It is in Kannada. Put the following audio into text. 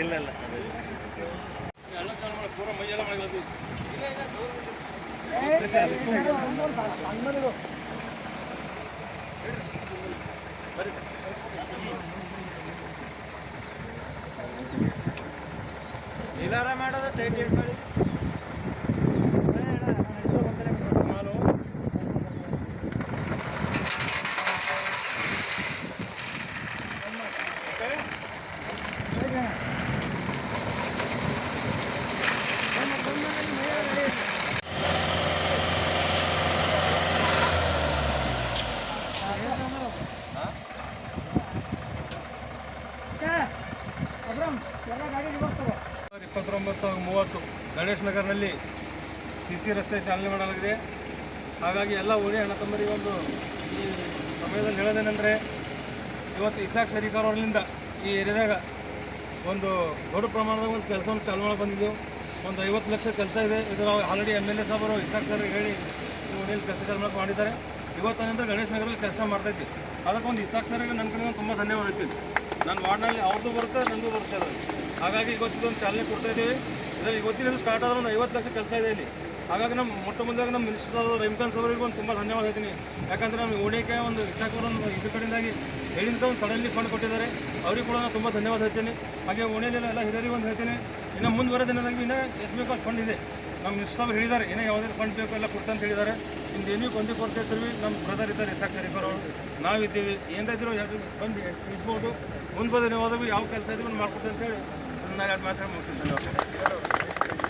ಇಲ್ಲ ಇಲ್ಲ ಇಲ್ಲಾರ ಮಾಡೋದ ಟೈಟ್ ಮಾಡಿ. ಇಪ್ಪತ್ತೊಂಬತ್ತು ಮೂವತ್ತು ಗಣೇಶ್ ನಗರ್ನಲ್ಲಿ ಸಿ ಸಿ ರಸ್ತೆ ಚಾಲನೆ ಮಾಡಲಾಗಿದೆ. ಹಾಗಾಗಿ ಎಲ್ಲ ಓಡಿ ಅಣ್ಣ ತಮ್ಮರಿಗೆ ಒಂದು ಈ ಸಮಯದಲ್ಲಿ ಹೇಳೋದೇನೆಂದರೆ, ಇವತ್ತು ಇಸಾಕ್ ಶರೀಫ್ ಅವರಿಂದ ಈ ಏರಿಯಾದಾಗ ಒಂದು ದೊಡ್ಡ ಪ್ರಮಾಣದಾಗ ಒಂದು ಕೆಲಸವನ್ನು ಚಾಲು ಮಾಡಿ ಬಂದಿದ್ದು. ಒಂದು ಐವತ್ತು ಲಕ್ಷ ಕೆಲಸ ಇದೆ. ಇದು ಆಲ್ರೆಡಿ ಎಂ ಎಲ್ ಎ ಸಾಹೇಬರು, ಇಸಾಕ್ ಸರ್ ಹೇಳಿ ಓಣಿಯಲ್ಲಿ ಕೆಲಸ ಚಾಲನೆ ಮಾಡಿದ್ದಾರೆ. ಇವತ್ತೇನಂದ್ರೆ ಗಣೇಶ್ ನಗರದಲ್ಲಿ ಕೆಲಸ ಮಾಡ್ತೈತಿ ಅದಕ್ಕೆ ಒಂದು ಇಸಾಕ್ ಸರ್ಗೆ ನನ್ನ ಕಡೆ ತುಂಬ ಧನ್ಯವಾದ ಹೇಳ್ತೀನಿ. ನನ್ನ ವಾರ್ಡ್ನಲ್ಲಿ ಅವ್ರದ್ದು ಬರುತ್ತೆ ನನ್ನದು ಬರುತ್ತೆ ಅದು. ಹಾಗಾಗಿ ಇವತ್ತಿದೊಂದು ಚಾಲನೆ ಕೊಡ್ತಾ ಇದ್ದೀವಿ. ಇದರಲ್ಲಿ ಇವತ್ತಿನ ಸ್ಟಾರ್ಟ್ ಆದ್ರೆ ಒಂದು ಐವತ್ತು ಲಕ್ಷ ಕೆಲಸ ಇದೆ ಇಲ್ಲಿ. ಹಾಗಾಗಿ ನಮ್ಮ ಮೊಟ್ಟ ಮೊದಲಾಗಿ ನಮ್ಮ ಮಿನಿಸ್ಟರ್ ರವಿಕಾಂತ್ ಅವರಿಗೂ ಒಂದು ತುಂಬ ಧನ್ಯವಾದ ಹೇಳ್ತೀನಿ. ಯಾಕಂದರೆ ನಮಗೆ ಓಣಿಕೆ ಒಂದು ಒಂದು ಇದ್ರ ಕಡೆಯಿಂದಾಗಿ ಹೇಳಿಂದ ಒಂದು ಸಡನ್ಲಿ ಫಂಡ್ ಕೊಟ್ಟಿದ್ದಾರೆ. ಅವ್ರಿಗೆ ಕೂಡ ನಾನು ತುಂಬ ಧನ್ಯವಾದ ಹೇಳ್ತೀನಿ. ಹಾಗೆ ಓಣಿಯಲ್ಲಿ ಎಲ್ಲ ಹಿರಿಯರಿಗೆ ಒಂದು ಹೇಳ್ತೀನಿ. ಇನ್ನು ಮುಂದುವರೆ ದಿನದಾಗಿ ಇನ್ನೂ ಎಷ್ಟು ಬೇಕೋ ಫಂಡ್ ಇದೆ. ನಮ್ಮ ಮಿನಿಸ್ಟರ್ ಹೇಳಿದ್ದಾರೆ, ಏನೋ ಯಾವುದೇ ಫಂಡ್ ಬೇಕು ಎಲ್ಲ ಕೊಡ್ತಂತ ಹೇಳಿದ್ದಾರೆ. ಇಂದು ಏನೂ ಕೊಂದಿ ಕೊಡ್ತಾ ಇರ್ತೀವಿ ನಮ್ಮ ಬ್ರದರ್ ಇದ್ದಾರೆ ಶರೀಫ್ ಅವರು. ನಾವಿದ್ದೀವಿ ಏನಾದ್ರು ಬಂದು ತಿಳಿಸ್ಬೋದು ಮುಂದೆ ಹೋದಾಗ ಯಾವ ಕೆಲಸ ಇದ್ರು ಮಾಡ್ಕೊಡ್ತೀವಿ ಅಂತ ಹೇಳಿ ನಾನು ಎರಡು ಮಾತ್ರ ಮುಗಿಸ್ತೀನಿ